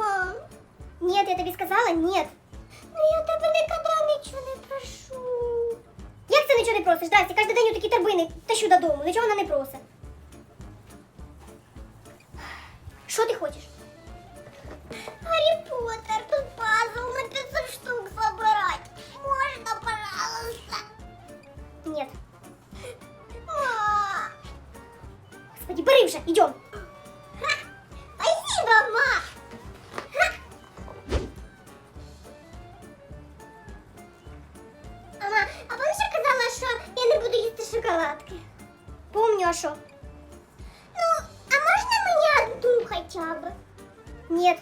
Мам. Нет, я тобі сказала, нет. Ну я тебе ніколи нічого не прошу. Як це нічого не просиш? Дасті, кожен день такі торбини тащу додому, нічого вона не просить. Шоколадки? Помню, а що? Ну, а можна мені одну хоча б? Нет.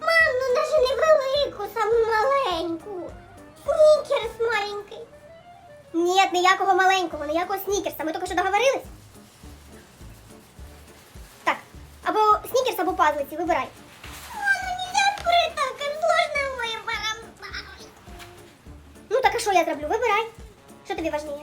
Мам, ну даже не велику, саму маленьку. Снікерс маленький. Нет, ніякого маленького, ніякого снікерса. Ми тільки що договорились? Так, або снікерс, або пазлиці, вибирай. Мам, нельзя при таким сложним вибором. Ну так а що я зроблю? Вибирай. Що тобі важніше?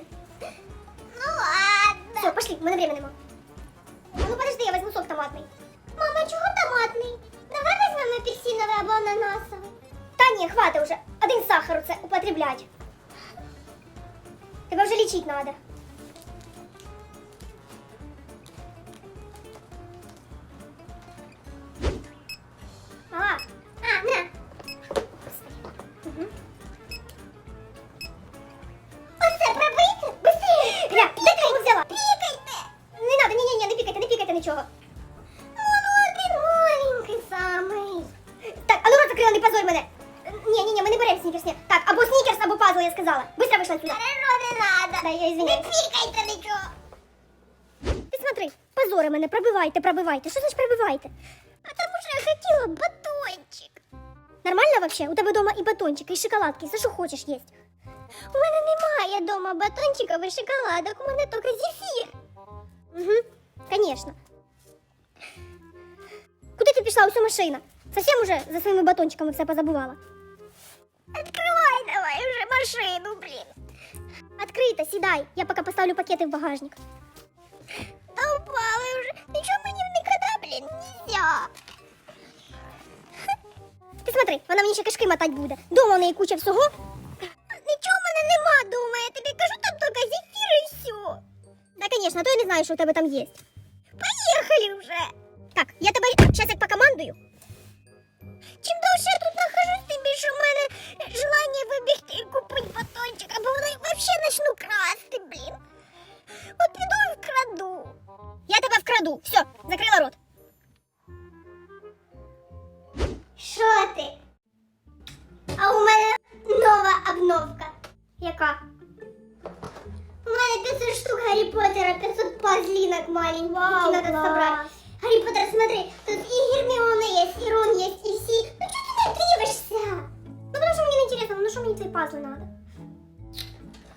Ні, ні, ні, ми не беремо снікерс, ні. Так, або снікерс, або пазл, я сказала. Быстро вийшла сюди. Хорошо, не надо. Да, я извиняюсь. Не пікайте нічого. Ти смотри, позори мене, пробивайте, пробивайте. Що значить пробивайте? А тому що я хотіла батончик. Нормально вообще? У тебе дома і батончик, і шоколадки, все, що хочеш їсть. У мене немає дома батончиків і шоколадок, у мене тільки зефір. Угу, конечно. Куди ти пішла? Усю машина. Совсем уже за своїми батончиками все позабувала. Машину, блин. Открыто, сідай. Я пока поставлю пакети в багажник. Да упали уже. Нічого мені ніколи, блін, нельзя. Ти смотри, вона мені ще кишки мотати буде. Дома у неї куча всього. Нічого в мене нема дома, я тобі кажу, там тільки зефір і все. Да, конечно, то я не знаю, що у тебе там є. Поїхали вже. Так, я тебе зараз як покомандую. Вибігти і купити батончик, або вони взагалі почну красти, блін. От піду і вкраду. Я тебе вкраду. Все, закрила рот. Що ти? А у мене нова обновка. Яка? У мене 500 штук Гаррі Поттера, 500 пазлинок маленьких, Вау, надо класс. собрать. Гаррі Поттер, смотри, тут и Гермиона есть, и Рон есть, ну твои пазлы надо?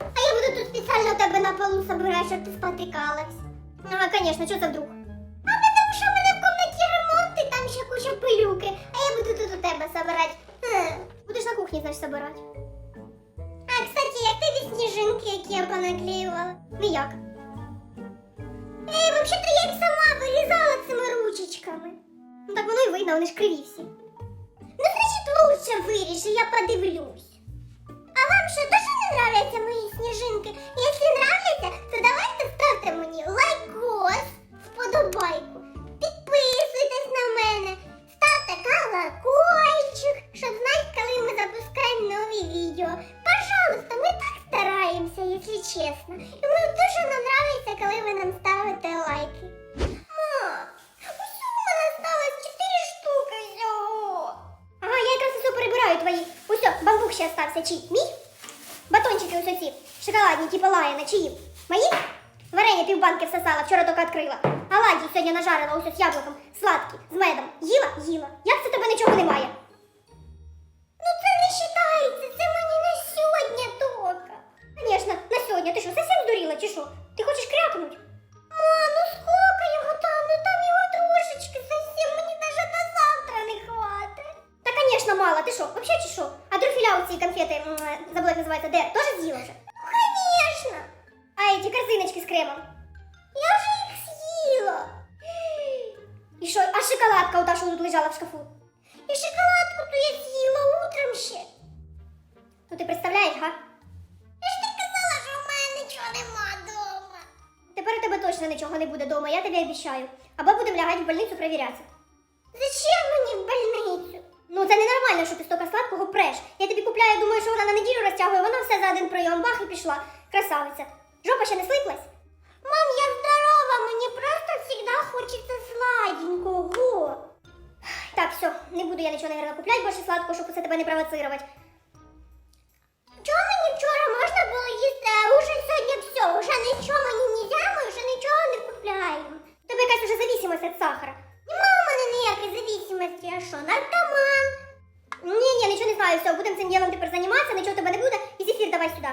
А я буду тут специально у тебе на полу собирать, щоб ти спотикалась. Ага, конечно, что за вдруг? А потому що в мене в комнаті ремонт, і там ще куча пилюки, а я буду тут у тебе собирать. Хм. Будеш на кухні, значить, собирать. А, кстати, як тобі сніжинки, які я понаклеювала? Ну як? Ей, взагалі-то я їх сама вирізала цими ручечками. Ну так воно і видно, вони ж криві всі. Ще остався. Чий? Мій? Батончики ось оці, шоколадні, типу лаяна, чиї? Мої? Варення півбанки всосала, вчора тільки відкрила. Оладьї сьогодні нажарила ось з яблуком, сладкі, з медом. Їла? Їла. Як це тебе нічого немає? Шоколадка ота, що лежала в шкафу. І шоколадку ту я з'їла утром ще. Ну ти представляєш, га? Я ж ти казала, що в мене нічого нема дома. Тепер у тебе точно нічого не буде дома, я тобі обіцяю. Або будемо лягати в больницю перевірятися. Зачем мені в больницю? Ну це ненормально, що ти стільки сладкого преш. Я тобі купляю, думаю, що вона на неділю розтягує, вона все за один прийом, бах і пішла. Красавиця. Жопа ще не слиплась? Мам, я здорова, мені просто завжди хочеться сладенького. Так, все, не буду я нічого, наверное, купляти більше сладкого, щоб усе тебе не провоцирувати. Чого мені вчора можна було їсти, а уже сьогодні все, уже нічого мені не ми вже нічого не купляємо. Тебе якась уже зависимость від сахара. Нема у мене ніякої зависимості, а що, наркоман? Ні, ні, нічого не знаю, все, будемо цим ділом тепер займатися, нічого тебе не буде, і зефір давай сюди.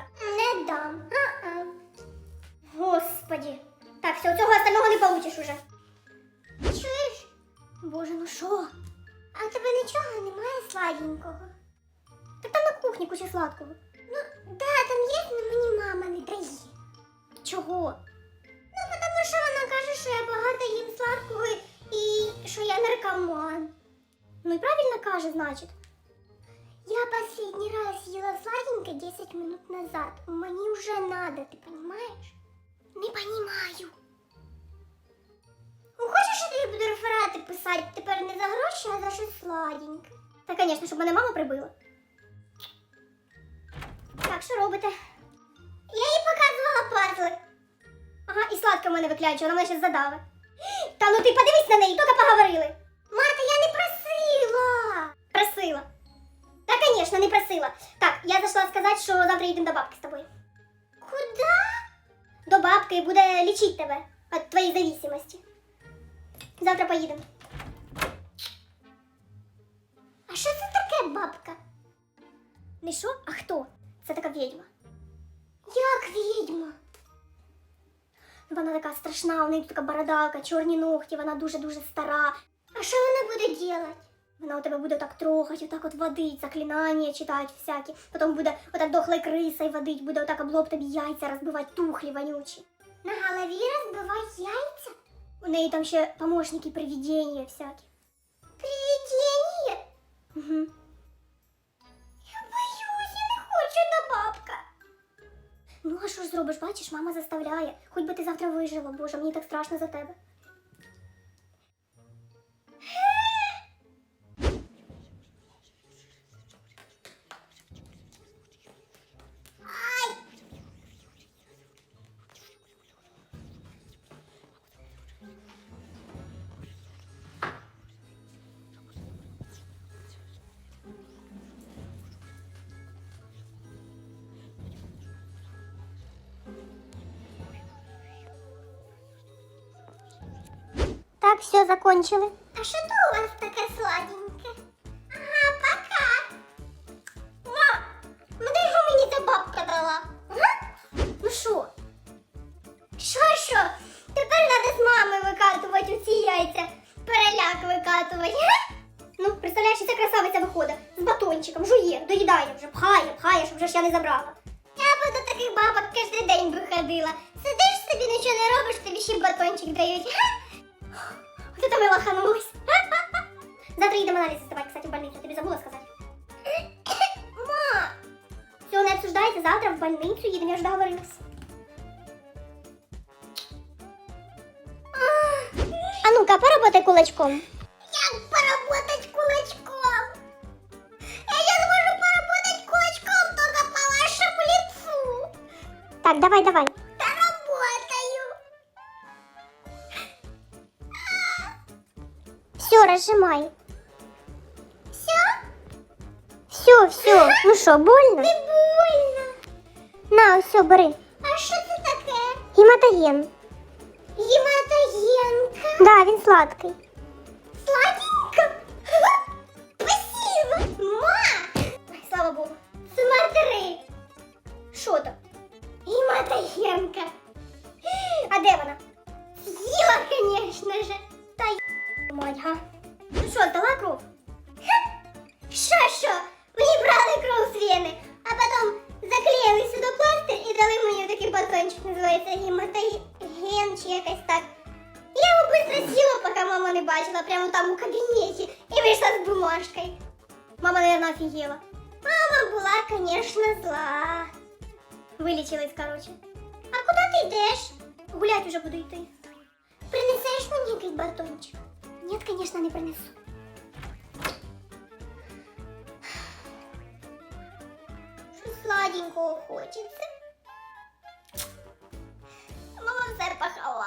Уже. Чуєш? Боже, ну що? А у тебе нічого немає сладенького? Так там на кухні куча сладкого. Ну, да, там є, але мені мама не дає. Чого? Ну, тому що вона каже, що я багато їм сладкого і що я наркоман. Ну і правильно каже, значить. Я последний раз ела сладенькое 10 минут назад. Мне уже надо, ты понимаешь? Не понимаю. Реферати писати тепер не за гроші, а за щось сладеньке? Та, звісно, щоб мене мама прибила. Так, що робите? Я їй показувала пазли. Ага, і сладка в мене виключила, вона мене ще задавить. Та ну ти подивись на неї, тільки поговорили. Марта, я не просила. Просила. Та, звісно, не просила. Так, я зайшла сказати, що завтра їдемо до бабки з тобою. Куда? До бабки буде лічити тебе від твоєї зависимості. Завтра поїдемо. А що це таке бабка? Не що, а хто? Це така відьма. Як відьма? Вона така страшна, у неї така бородавка, чорні ногті, вона дуже-дуже стара. А що вона буде робити? Вона у тебе буде так трогать, отак от водить, заклинання читати всякі. Потім буде отак дохлою крисою водить, буде отак облоб тобі яйця розбивати, тухлі вонючі. На голові розбивати яйця? У неї там ще помощники привидення всякі. Привидення? Угу. Я боюсь, я не хочу до бабка. Ну, а що ж зробиш, бачиш, мама заставляє. Хоч би ти завтра вижила, боже, мені так страшно за тебе. Все, закончили. А что то у вас такое сладенькое? Ага, пока. Ма, ну дай же мені та бабка дала. Ага? Ну що? Що, що? Тепер треба з мамою викатувати ці яйця. Переляк викатувати. Га? Ну, представляєш, ця красавиця виходить з батончиком, жує, доїдає вже, пхає, пхає, щоб вже ж я не забрала. Я би до таких бабок кожен день би ходила. Сидиш собі, не робиш, тобі ще батончик дають. Га? Ти там і лоханулась. Завтра їдемо аналізи здавати, кстати, в больницю. Тобі забула сказати. Ма! Все, не обсуждайте, завтра в больницю їдемо, я вже договорилась. А ну-ка, поработай кулачком. Як поработать кулачком? Я сейчас можу поработать кулачком только по вашему лицу. Так, давай, давай. Все, разжимай. Все? Все, все. Ну що, больно? Не больно. На, все, бери. А що це таке? Гематоген. Гематогенка? Да, він сладкий. Сладенько? Спасибо. Ма! Ой, слава Богу. Смотри. Що там? Гематогенка. А де вона? З'їла, конечно же. Та й- мать, га. Мама, наверное, офігела. Мама була, конечно, зла. Вилічилась, короче. А куди ти йдеш? Гулять уже буду йти. Принесеш мені якийсь батончик? Ні, конечно, не принесу. Що сладенького хочеться. Мама все поховала.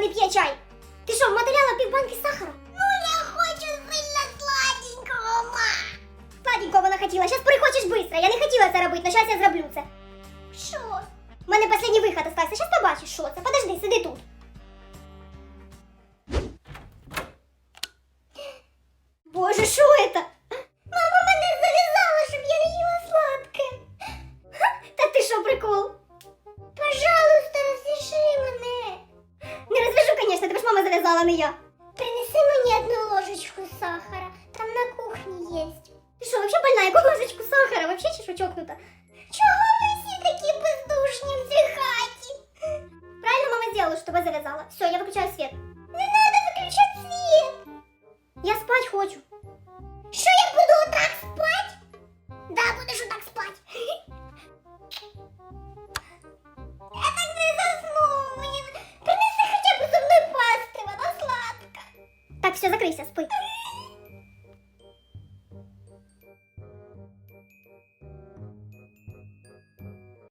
Не п'є чай. Ти що, вмотиляла пів банки сахара? Ну я хочу сильно сладенького, ма. Сладенького вона хотіла. Зараз перехочеш швидко. Я не хотіла це робити, але зараз я зроблю це. Що? У мене останній виход остався. Зараз побачиш, що це. Подожди, сиди тут. Боже, що це? Мама мене зав'язала, щоб я не їла сладке. Та ти що, прикол? Я. Принеси мені одну ложечку сахара. Там на кухні є. Ти що, вообще больна? Яку ложечку сахара? Вообще що чокнута?